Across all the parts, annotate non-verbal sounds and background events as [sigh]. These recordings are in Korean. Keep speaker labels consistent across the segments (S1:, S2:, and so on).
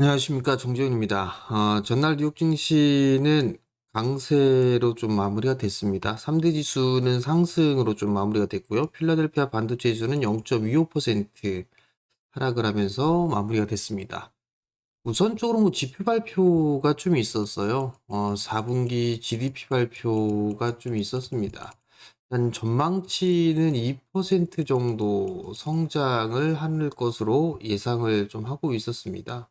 S1: 안녕하십니까 정재훈입니다. 어, 전날 뉴욕 증시는 강세로 좀 마무리가 됐습니다. 3대 지수는 상승으로 좀 마무리가 됐고요. 필라델피아 반도체 지수는 0.25% 하락을 하면서 마무리가 됐습니다. 우선적으로 뭐 지표 발표가 좀 있었어요. 어, 4분기 GDP 발표가 좀 있었습니다. 일단 전망치는 2% 정도 성장을 할 것으로 예상을 좀 하고 있었습니다.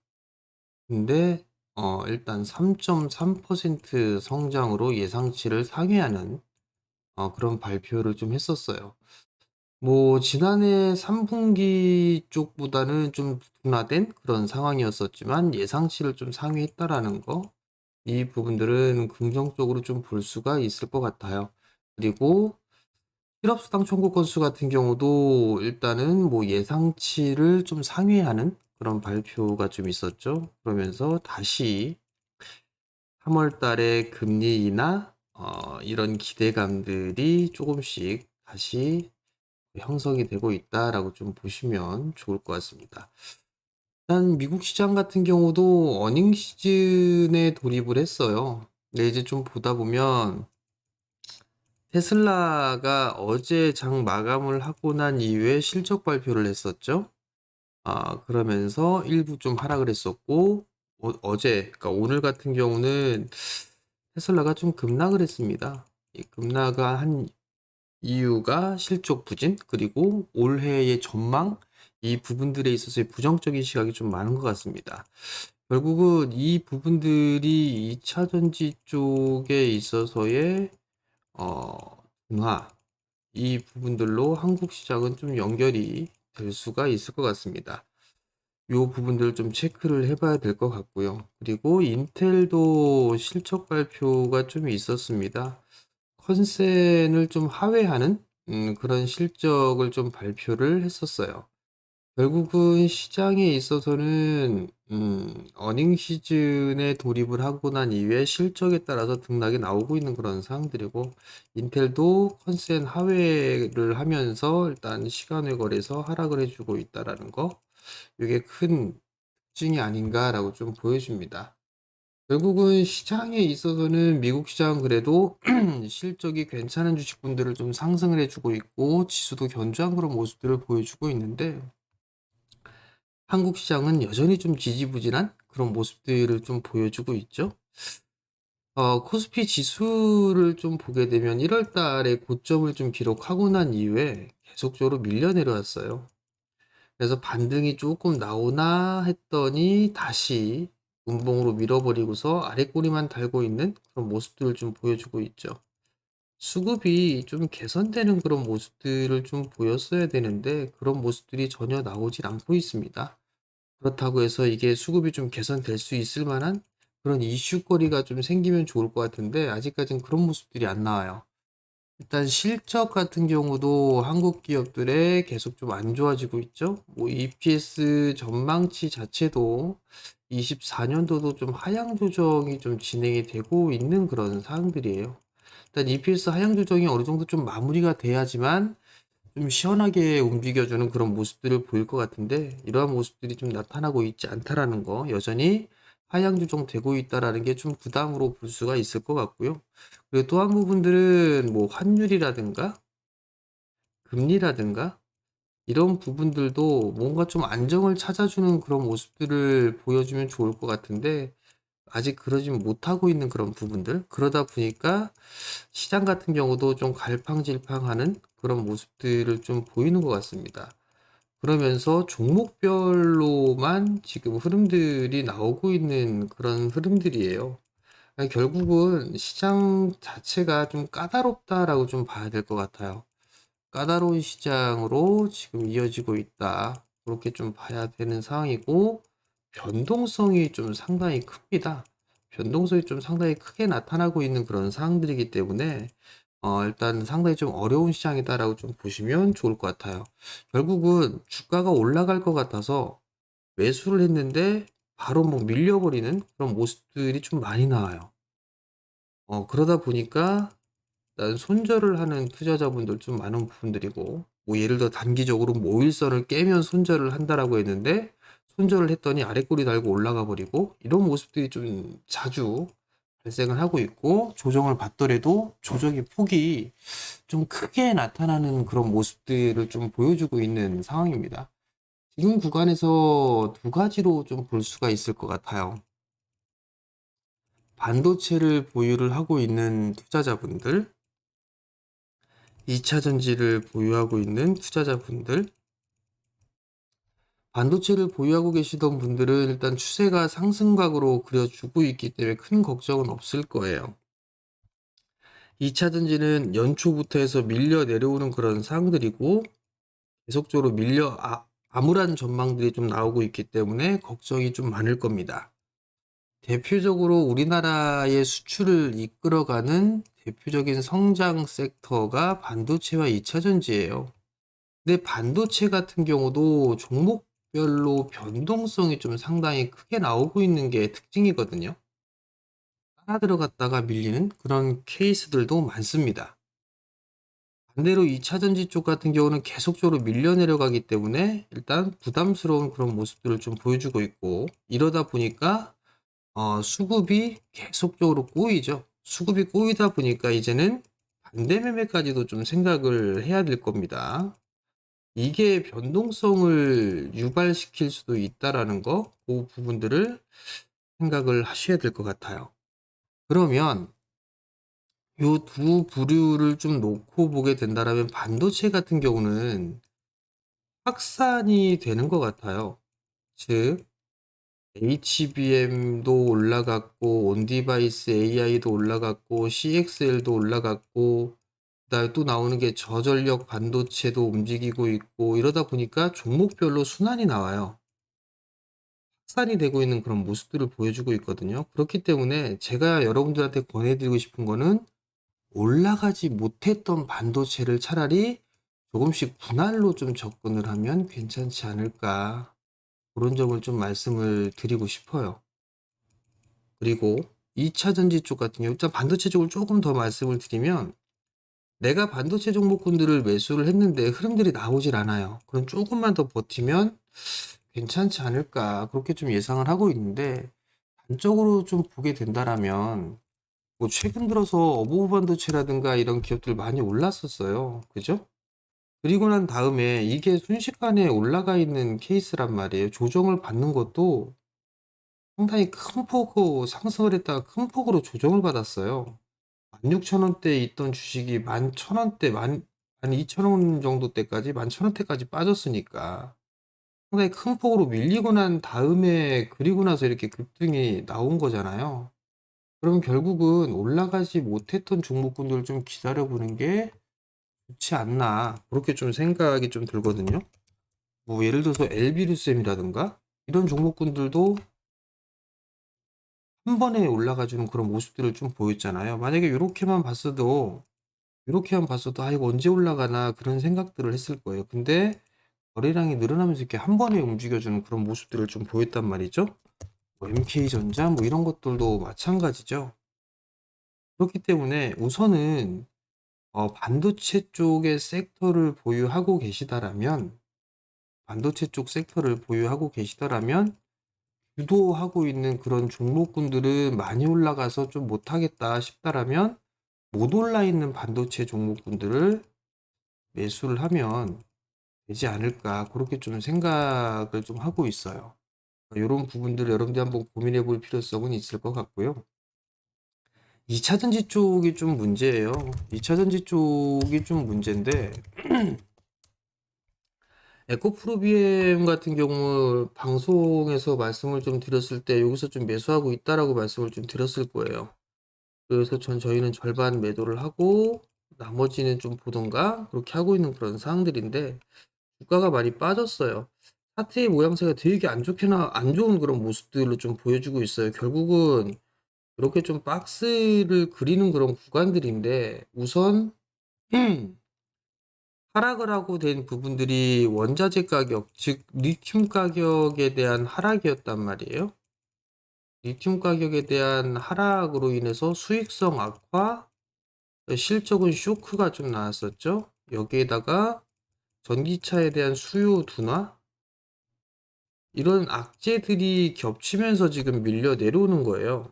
S1: 근데 어 일단 3.3% 성장으로 예상치를 상회하는 어 그런 발표를 좀 했었어요. 뭐 지난해 3분기 쪽보다는 좀 둔화된 그런 상황이었었지만 예상치를 좀 상회했다라는 거, 이 부분들은 긍정적으로 좀 볼 수가 있을 것 같아요. 그리고 실업수당 청구 건수 같은 경우도 일단은 뭐 예상치를 좀 상회하는 그런 발표가 좀 있었죠. 그러면서 다시 3월 달에 금리 인하 어, 이런 기대감들이 조금씩 다시 형성이 되고 있다라고 좀 보시면 좋을 것 같습니다. 일단 미국 시장 같은 경우도 어닝 시즌에 돌입을 했어요. 근데 이제 좀 보다 보면 테슬라가 어제 장 마감을 하고 난 이후에 실적 발표를 했었죠. 아, 그러면서 일부 좀 하락을 했었고, 어, 제 그러니까 오늘 같은 경우는 테슬라가 좀 급락을 했습니다. 이 급락한 이유가 실적 부진, 그리고 올해의 전망, 이 부분들에 있어서의 부정적인 시각이 좀 많은 것 같습니다. 결국은 이 부분들이 2차 전지 쪽에 있어서의 어, 둔화, 이 부분들로 한국 시장은 좀 연결이 될 수가 있을 것 같습니다. 이 부분들을 좀 체크를 해봐야 될 것 같고요. 그리고 인텔도 실적 발표가 좀 있었습니다. 컨센을 좀 하회하는 음, 그런 실적을 좀 발표를 했었어요. 결국은 시장에 있어서는 음, 어닝 시즌에 돌입을 하고 난 이후에 실적에 따라서 등락이 나오고 있는 그런 상황들이고 인텔도 컨센 하회를 하면서 일단 시간에 걸해서 하락을 해주고 있다라는 거 이게 큰 특징이 아닌가라고 좀 보여줍니다. 결국은 시장에 있어서는 미국 시장 그래도 [clears throat] 실적이 괜찮은 주식분들을 좀 상승을 해주고 있고 지수도 견조한 그런 모습들을 보여주고 있는데 한국 시장은 여전히 좀 지지부진한 그런 모습들을 좀 보여주고 있죠. 어, 코스피 지수를 좀 보게 되면 1월 달에 고점을 좀 기록하고 난 이후에 계속적으로 밀려 내려왔어요. 그래서 반등이 조금 나오나 했더니 다시 음봉으로 밀어버리고서 아래 꼬리만 달고 있는 그런 모습들을 좀 보여주고 있죠. 수급이 좀 개선되는 그런 모습들을 좀 보였어야 되는데 그런 모습들이 전혀 나오질 않고 있습니다. 그렇다고 해서 이게 수급이 좀 개선될 수 있을 만한 그런 이슈거리가 좀 생기면 좋을 것 같은데 아직까지는 그런 모습들이 안 나와요. 일단 실적 같은 경우도 한국 기업들의 계속 좀 안 좋아지고 있죠. 뭐 EPS 전망치 자체도 24년도도 좀 하향 조정이 좀 진행이 되고 있는 그런 사항들이에요. 일단 EPS 하향 조정이 어느 정도 좀 마무리가 돼야지만 좀 시원하게 움직여주는 그런 모습들을 보일 것 같은데 이러한 모습들이 좀 나타나고 있지 않다라는 거 여전히 하향 조정되고 있다라는 게 좀 부담으로 볼 수가 있을 것 같고요. 그리고 또 한 부분들은 뭐 환율이라든가 금리라든가 이런 부분들도 뭔가 좀 안정을 찾아주는 그런 모습들을 보여주면 좋을 것 같은데 아직 그러지 못하고 있는 그런 부분들 그러다 보니까 시장 같은 경우도 좀 갈팡질팡하는 그런 모습들을 좀 보이는 것 같습니다. 그러면서 종목별로만 지금 흐름들이 나오고 있는 그런 흐름들이에요. 결국은 시장 자체가 좀 까다롭다라고 좀 봐야 될 것 같아요. 까다로운 시장으로 지금 이어지고 있다. 그렇게 좀 봐야 되는 상황이고, 변동성이 좀 상당히 큽니다. 변동성이 좀 상당히 크게 나타나고 있는 그런 상황들이기 때문에, 어, 일단 상당히 좀 어려운 시장이다라고 좀 보시면 좋을 것 같아요. 결국은 주가가 올라갈 것 같아서 매수를 했는데 바로 뭐 밀려버리는 그런 모습들이 좀 많이 나와요. 어, 그러다 보니까 일단 손절을 하는 투자자분들 좀 많은 부분들이고, 뭐 예를 들어 단기적으로 뭐 5일선을 깨면 손절을 한다라고 했는데, 손절을 했더니 아래 꼬리 달고 올라가 버리고 이런 모습들이 좀 자주 발생을 하고 있고 조정을 받더라도 조정의 폭이 좀 크게 나타나는 그런 모습들을 좀 보여주고 있는 상황입니다. 지금 구간에서 두 가지로 좀 볼 수가 있을 것 같아요. 반도체를 보유를 하고 있는 투자자분들, 2차 전지를 보유하고 있는 투자자분들, 반도체를 보유하고 계시던 분들은 일단 추세가 상승각으로 그려주고 있기 때문에 큰 걱정은 없을 거예요. 2차 전지는 연초부터 해서 밀려 내려오는 그런 상황들이고 계속적으로 밀려 아, 암울한 전망들이 좀 나오고 있기 때문에 걱정이 좀 많을 겁니다. 대표적으로 우리나라의 수출을 이끌어가는 대표적인 성장 섹터가 반도체와 2차 전지예요. 근데 반도체 같은 경우도 종목 별로 변동성이 좀 상당히 크게 나오고 있는 게 특징이거든요. 따라 들어갔다가 밀리는 그런 케이스들도 많습니다. 반대로 2차 전지 쪽 같은 경우는 계속적으로 밀려 내려가기 때문에 일단 부담스러운 그런 모습들을 좀 보여주고 있고 이러다 보니까 어, 수급이 계속적으로 꼬이죠. 수급이 꼬이다 보니까 이제는 반대 매매까지도 좀 생각을 해야 될 겁니다. 이게 변동성을 유발시킬 수도 있다라는 거, 그 부분들을 생각을 하셔야 될 것 같아요. 그러면 요두 부류를 좀 놓고 보게 된다라면 반도체 같은 경우는 확산이 되는 것 같아요. 즉, HBM도 올라갔고, 온디바이스 AI도 올라갔고, CXL도 올라갔고, 또 나오는 게 저전력 반도체도 움직이고 있고, 이러다 보니까 종목별로 순환이 나와요. 확산이 되고 있는 그런 모습들을 보여주고 있거든요. 그렇기 때문에 제가 여러분들한테 권해드리고 싶은 거는 올라가지 못했던 반도체를 차라리 조금씩 분할로 좀 접근을 하면 괜찮지 않을까. 그런 점을 좀 말씀을 드리고 싶어요. 그리고 2차 전지 쪽 같은 경우, 일단 반도체 쪽을 조금 더 말씀을 드리면, 내가 반도체 종목군들을 매수를 했는데 흐름들이 나오질 않아요. 그럼 조금만 더 버티면 괜찮지 않을까. 그렇게 좀 예상을 하고 있는데, 단적으로 좀 보게 된다라면, 뭐 최근 들어서 어보브 반도체라든가 이런 기업들 많이 올랐었어요. 그죠? 그리고 난 다음에 이게 순식간에 올라가 있는 케이스란 말이에요. 조정을 받는 것도 상당히 큰 폭으로 상승을 했다가 큰 폭으로 조정을 받았어요. 16,000원대에 있던 주식이 11,000원대, 12,000원 정도 때까지 11,000원대까지 빠졌으니까 상당히 큰 폭으로 밀리고 난 다음에 그리고 나서 이렇게 급등이 나온 거잖아요. 그럼 결국은 올라가지 못했던 종목군들을 좀 기다려 보는 게 좋지 않나 그렇게 좀 생각이 좀 들거든요. 뭐 예를 들어서 엘비루셈이라든가 이런 종목군들도 한 번에 올라가주는 그런 모습들을 좀 보였잖아요. 만약에 이렇게만 봤어도 이렇게만 봤어도 아 이거 언제 올라가나 그런 생각들을 했을 거예요. 근데 거래량이 늘어나면서 이렇게 한 번에 움직여주는 그런 모습들을 좀 보였단 말이죠. 뭐 MK전자 뭐 이런 것들도 마찬가지죠. 그렇기 때문에 우선은 어, 반도체 쪽의 섹터를 보유하고 계시다라면, 반도체 쪽 섹터를 보유하고 계시다라면, 유도하고 있는 그런 종목군들은 많이 올라가서 좀 못하겠다 싶다라면, 못 올라 있는 반도체 종목군들을 매수를 하면 되지 않을까. 그렇게 좀 생각을 좀 하고 있어요. 이런 부분들을 여러분들이 한번 고민해 볼 필요성은 있을 것 같고요. 2차 전지 쪽이 좀 문제예요. 2차 전지 쪽이 좀 문제인데 [clears throat] 에코프로비엠 같은 경우 방송에서 말씀을 좀 드렸을 때 여기서 좀 매수하고 있다라고 말씀을 좀 드렸을 거예요. 그래서 전 저희는 절반 매도를 하고 나머지는 좀 보던가 그렇게 하고 있는 그런 상황들인데 주가가 많이 빠졌어요. 차트의 모양새가 되게 안 좋게나 안 좋은 그런 모습들로 좀 보여주고 있어요. 결국은 이렇게 좀 박스를 그리는 그런 구간들인데 우선 [clears throat] 하락을 하고 된 부분들이 원자재 가격, 즉 리튬 가격에 대한 하락이었단 말이에요. 리튬 가격에 대한 하락으로 인해서 수익성 악화, 실적은 쇼크가 좀 나왔었죠. 여기에다가 전기차에 대한 수요 둔화, 이런 악재들이 겹치면서 지금 밀려 내려오는 거예요.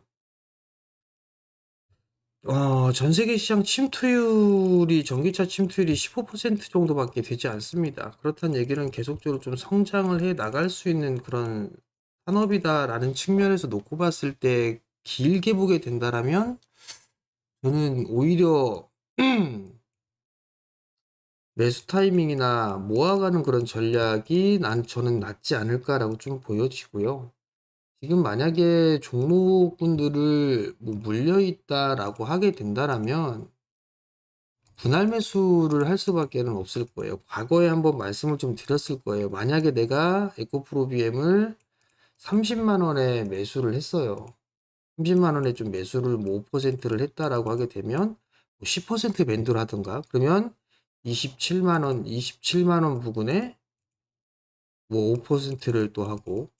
S1: 어, 전 세계 시장 침투율이 전기차 침투율이 15% 정도밖에 되지 않습니다. 그렇다는 얘기는 계속적으로 좀 성장을 해 나갈 수 있는 그런 산업이다라는 측면에서 놓고 봤을 때 길게 보게 된다라면 저는 오히려 [clears throat] 매수 타이밍이나 모아가는 그런 전략이 난 저는 낫지 않을까라고 좀 보여지고요. 지금 만약에 종목군들을 뭐 물려 있다라고 하게 된다라면 분할 매수를 할 수밖에는 없을 거예요. 과거에 한번 말씀을 좀 드렸을 거예요. 만약에 내가 에코프로비엠을 30만 원에 매수를 했어요. 30만 원에 좀 매수를 뭐 5%를 했다라고 하게 되면 뭐10% 밴드를 하든가 그러면 27만 원, 27만 원 부근에 뭐 5%를 또 하고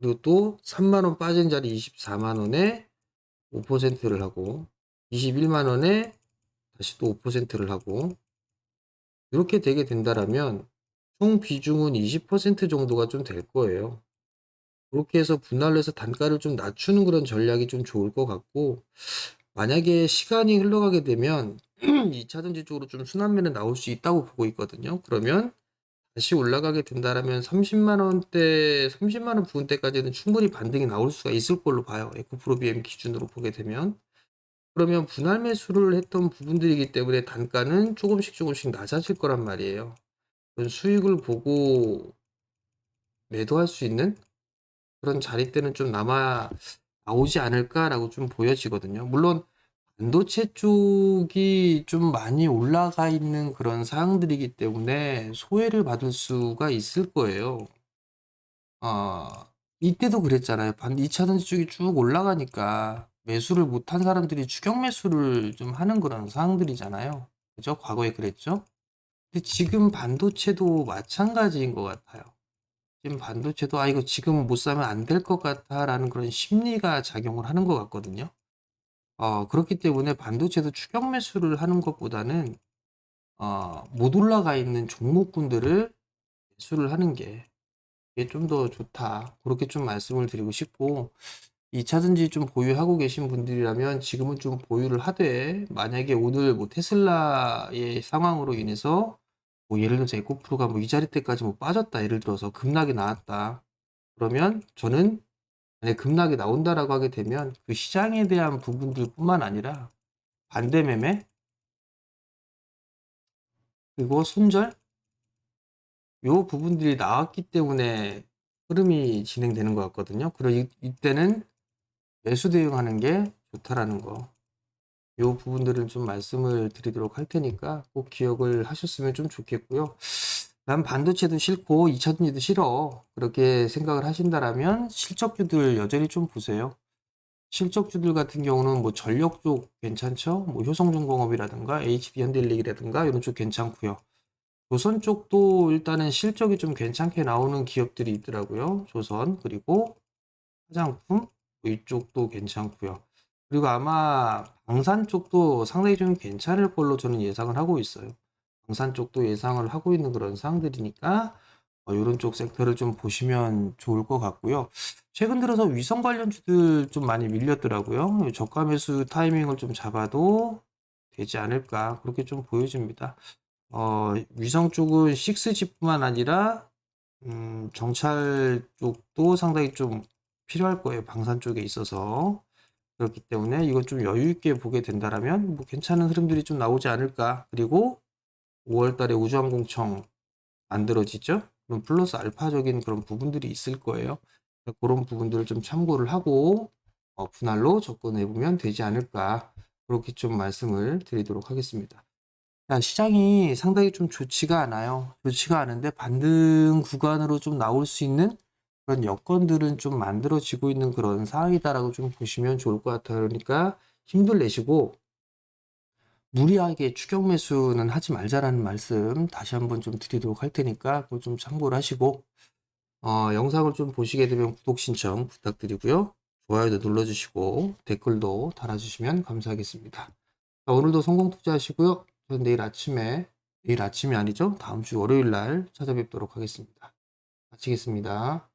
S1: 그리고 또 3만 원 빠진 자리 24만 원에 5%를 하고 21만 원에 다시 또 5%를 하고 이렇게 되게 된다라면 총 비중은 20% 정도가 좀 될 거예요. 그렇게 해서 분할을 해서 단가를 좀 낮추는 그런 전략이 좀 좋을 것 같고 만약에 시간이 흘러가게 되면 [clears throat] 2차 전지 쪽으로 좀 순환매는 나올 수 있다고 보고 있거든요. 그러면 다시 올라가게 된다라면 30만 원대, 30만 원 부근대까지는 충분히 반등이 나올 수가 있을 걸로 봐요. 에코프로비엠 기준으로 보게 되면. 그러면 분할 매수를 했던 부분들이기 때문에 단가는 조금씩 조금씩 낮아질 거란 말이에요. 수익을 보고 매도할 수 있는 그런 자리대는 좀 남아 나오지 않을까라고 좀 보여지거든요. 물론 반도체 쪽이 좀 많이 올라가 있는 그런 사항들이기 때문에 소외를 받을 수가 있을 거예요. 아, 이때도 그랬잖아요. 반 2차 전지 쪽이 쭉 올라가니까 매수를 못한 사람들이 추격 매수를 좀 하는 그런 상황들이잖아요. 그죠? 과거에 그랬죠? 근데 지금 반도체도 마찬가지인 것 같아요. 지금 반도체도 아 이거 지금 못 사면 안 될 것 같아라는 그런 심리가 작용을 하는 것 같거든요. 어, 그렇기 때문에 반도체도 추격 매수를 하는 것보다는 어, 못 올라가 있는 종목군들을 매수를 하는 게 좀 더 좋다. 그렇게 좀 말씀을 드리고 싶고 2차전지 좀 보유하고 계신 분들이라면 지금은 좀 보유를 하되 만약에 오늘 뭐 테슬라의 상황으로 인해서 뭐 예를 들어서 에코프로가 뭐 이 자리 때까지 뭐 빠졌다 예를 들어서 급락이 나왔다 그러면 저는 만약 급락이 나온다라고 하게 되면 그 시장에 대한 부분들뿐만 아니라 반대 매매 그리고 손절 요 부분들이 나왔기 때문에 흐름이 진행되는 것 같거든요. 그리고 이, 이때는 매수 대응하는 게 좋다라는 거. 요 부분들을 좀 말씀을 드리도록 할 테니까 꼭 기억을 하셨으면 좀 좋겠고요. 난 반도체도 싫고 2차전지도 싫어. 그렇게 생각을 하신다라면 실적주들 여전히 좀 보세요. 실적주들 같은 경우는 뭐 전력 쪽 괜찮죠? 뭐 효성중공업이라든가 HD 현대일릭이라든가 이런 쪽 괜찮고요. 조선 쪽도 일단은 실적이 좀 괜찮게 나오는 기업들이 있더라고요. 조선 그리고 화장품 뭐 이쪽도 괜찮고요. 그리고 아마 방산 쪽도 상당히 좀 괜찮을 걸로 저는 예상을 하고 있어요. 방산 쪽도 예상을 하고 있는 그런 상황들이니까 어, 이런 쪽 섹터를 좀 보시면 좋을 것 같고요. 최근 들어서 위성 관련주들 좀 많이 밀렸더라고요. 저가 매수 타이밍을 좀 잡아도 되지 않을까 그렇게 좀 보여집니다. 어, 위성 쪽은 6G뿐만 아니라 음, 정찰 쪽도 상당히 좀 필요할 거예요. 방산 쪽에 있어서. 그렇기 때문에 이건 좀 여유 있게 보게 된다라면 뭐 괜찮은 흐름들이 좀 나오지 않을까. 그리고 5월 달에 우주항공청 만들어지죠. 그럼 플러스 알파적인 그런 부분들이 있을 거예요. 그런 부분들을 좀 참고를 하고 어, 분할로 접근해 보면 되지 않을까. 그렇게 좀 말씀을 드리도록 하겠습니다. 자, 시장이 상당히 좀 좋지가 않아요. 좋지가 않은데 반등 구간으로 좀 나올 수 있는 그런 여건들은 좀 만들어지고 있는 그런 상황이다라고 좀 보시면 좋을 것 같아요. 그러니까 힘들 내시고 무리하게 추격 매수는 하지 말자라는 말씀 다시 한번 좀 드리도록 할 테니까 그거 좀 참고를 하시고 어, 영상을 좀 보시게 되면 구독 신청 부탁드리고요. 좋아요도 눌러주시고 댓글도 달아주시면 감사하겠습니다. 자, 오늘도 성공 투자하시고요. 저는 내일 아침에 내일 아침이 아니죠. 다음 주 월요일 날 찾아뵙도록 하겠습니다. 마치겠습니다.